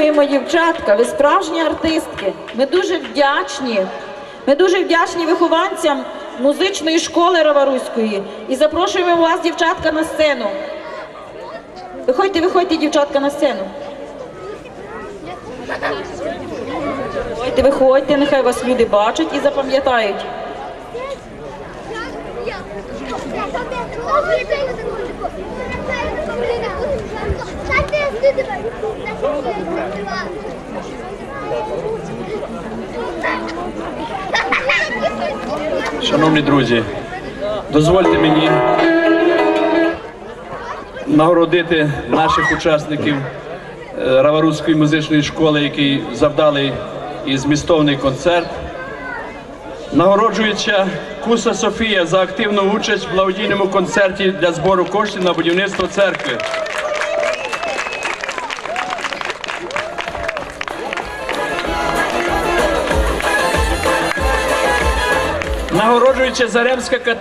дякуємо, дівчатка. Ви справжні артистки. Ми дуже вдячні. Ми дуже вдячні вихованцям музичної школи Раваруської. І запрошуємо вас, дівчатка, на сцену. Виходьте, виходьте, дівчатка, на сцену. Виходьте, виходьте, нехай вас люди бачать і запам'ятають. Шановні друзі, дозвольте мені нагородити наших учасників е, Раваруської музичної школи, які завдали і змістовний концерт. Нагороджується Куса Софія за активну участь в благодійному концерті для збору коштів на будівництво церкви. Нагороджується Заремська Кат-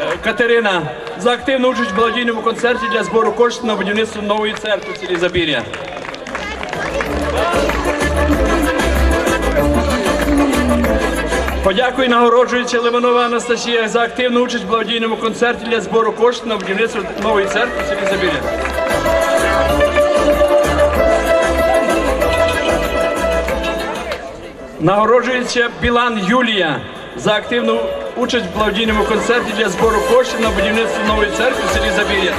е, Катерина за активну участь в благодійному концерті для збору коштів на будівництво нової церкви селі Забір'я. Подякую нагороджується Лиманова Анастасія за активну участь в благодійному концерті для збору коштів на будівництво нової церкви в селі Забір'я. Нагороджується Білан Юлія за активну участь в благодійному концерті для збору коштів на будівництво нової церкви в селі Забір'я.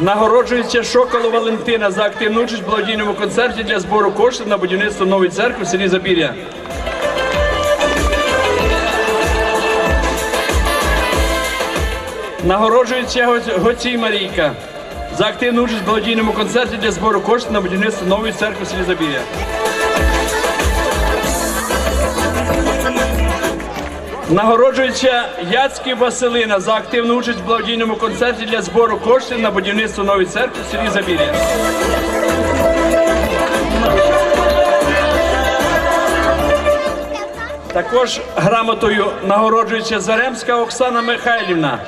Нагороджується Шоколо Валентина за активну участь в благодійному концерті для збору коштів на будівництво нової церкви в селі Забір'я. Нагороджується Гоцій Марійка за активну участь в благодійному концерті для збору коштів на будівництво нової церкви в. Нагороджується Яцький Василина за активну участь в благодійному концерті для збору коштів на будівництво нової церкви в селі Забір'я. Також грамотою нагороджується Заремська Оксана Михайлівна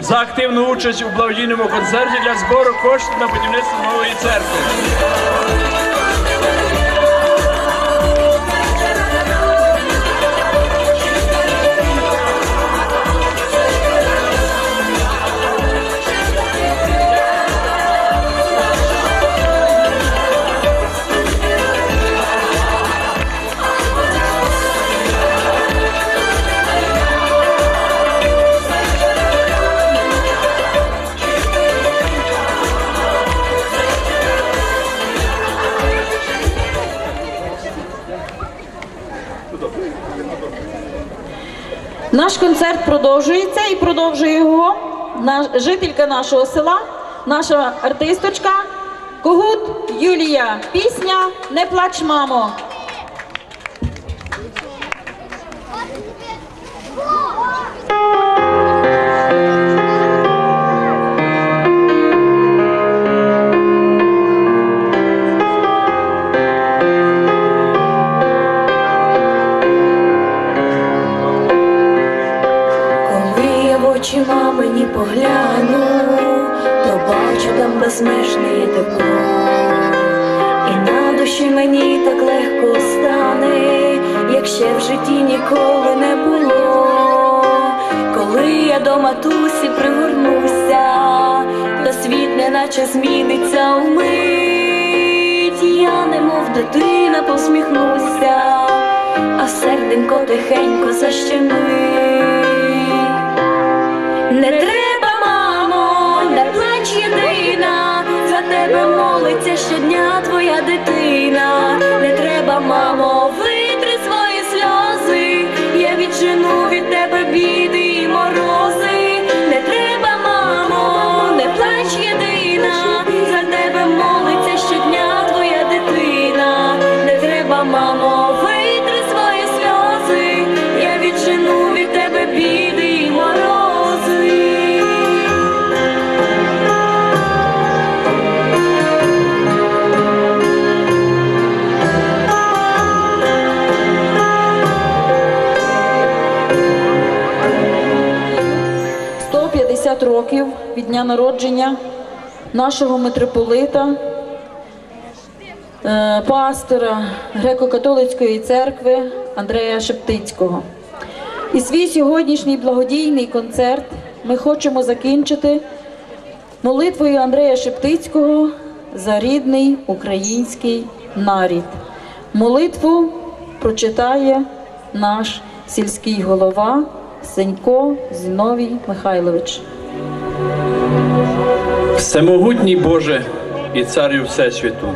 за активну участь у благодійному концерті для збору коштів на будівництво нової церкви. Наш концерт продовжується і продовжує його жителька нашого села, наша артисточка Когут Юлія. Пісня Не плач, мамо. Погляну, то бачу там безмежне тепло, і на душі мені так легко стане, як ще в житті ніколи не було. Коли я до матусі пригорнуся, то світ неначе зміниться вмить. Я немов дитина посміхнуся, а серденько тихенько защемить. Не треба, щодня твоя дитина. Не треба, мамо, від дня народження нашого митрополита, е, пастора греко-католицької церкви Андрея Шептицького. І свій сьогоднішній благодійний концерт ми хочемо закінчити молитвою Андрея Шептицького за рідний український нарід. Молитву прочитає наш сільський голова Сенько Зіновій Михайлович. Всемогутній Боже і Царю Всесвіту,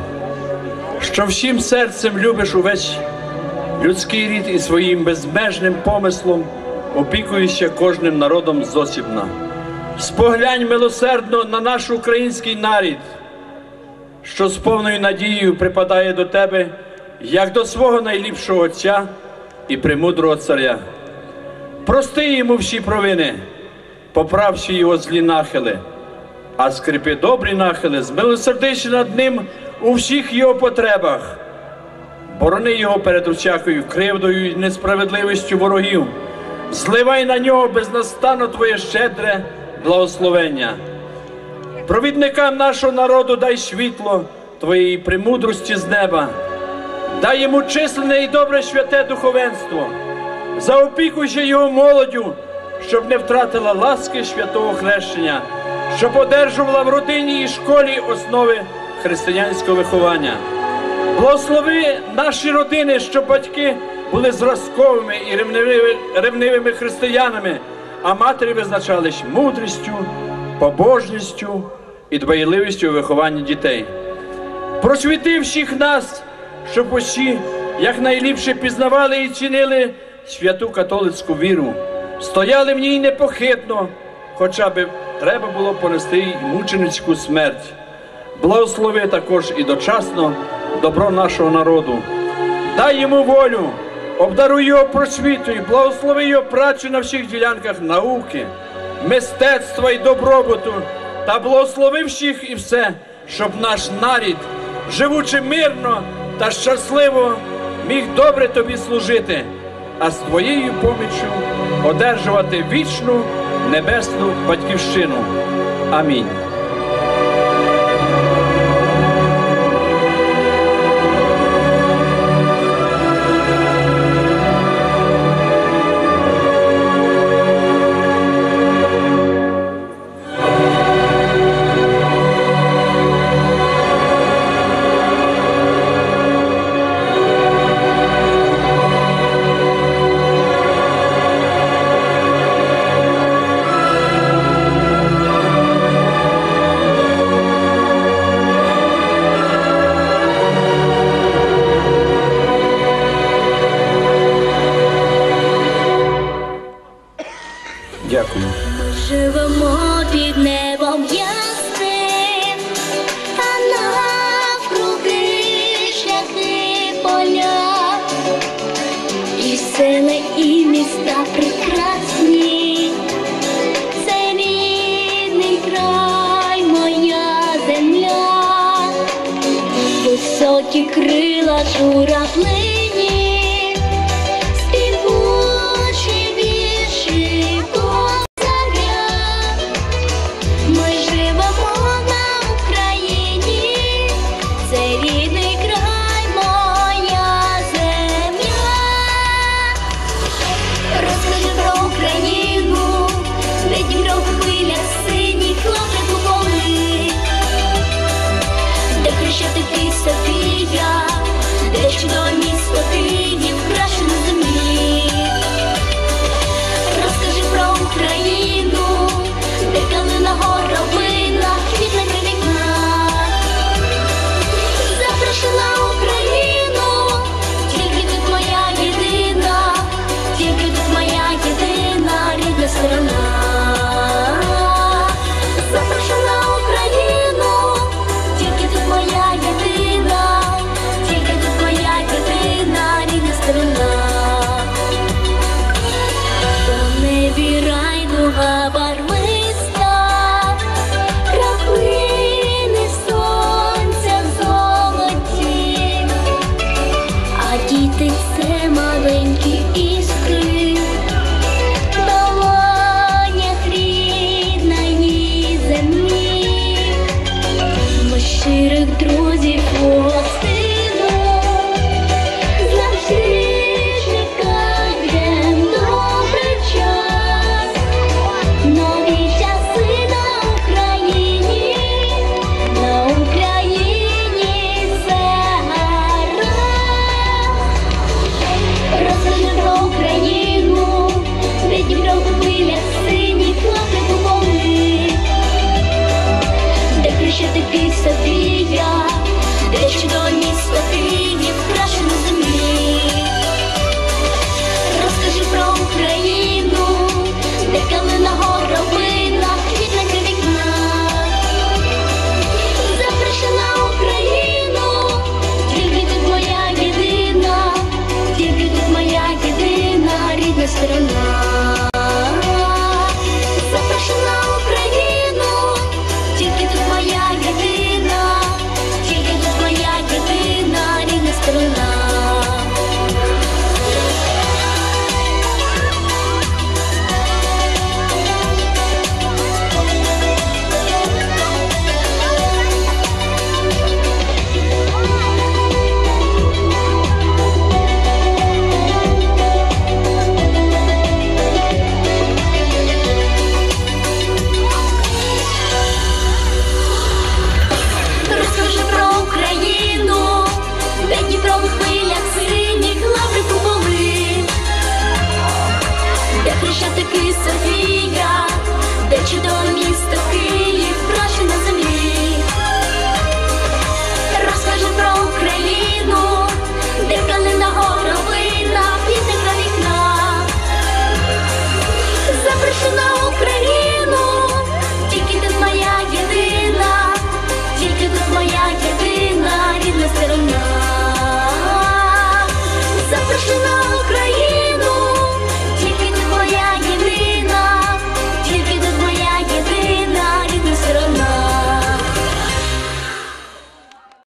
що всім серцем любиш увесь людський рід і своїм безмежним помислом опікуєшся кожним народом зосібна. Споглянь милосердно на наш український нарід, що з повною надією припадає до тебе, як до свого найліпшого Отця і премудрого царя. Прости йому всі провини, поправши його злі нахили а скрипи добрі нахили, змилосердишся над ним у всіх його потребах. Борони його перед усякою кривдою і несправедливістю ворогів, зливай на нього безнастанно Твоє щедре благословення. Провідникам нашого народу дай світло Твоєї премудрості з неба, дай йому численне і добре святе духовенство, заопікуйся його молоддю, щоб не втратила ласки святого хрещення, щоб одержувала в родині і школі основи християнського виховання. Благослови наші родини, щоб батьки були зразковими і ревнивими християнами, а матері визначались мудрістю, побожністю і дбайливістю у вихованні дітей. Просвіти всіх нас, щоб усі якнайліпше пізнавали і цінили святу католицьку віру, стояли в ній непохитно, хоча б треба було понести й мученицьку смерть. Благослови також і дочасно добро нашого народу. Дай йому волю, обдаруй його просвітою, благослови його працю на всіх ділянках науки, мистецтва і добробуту, та благослови всіх і все, щоб наш нарід, живучи мирно та щасливо, міг добре тобі служити, а з твоєю поміччю одержувати вічну небесну батьківщину. Амінь. крила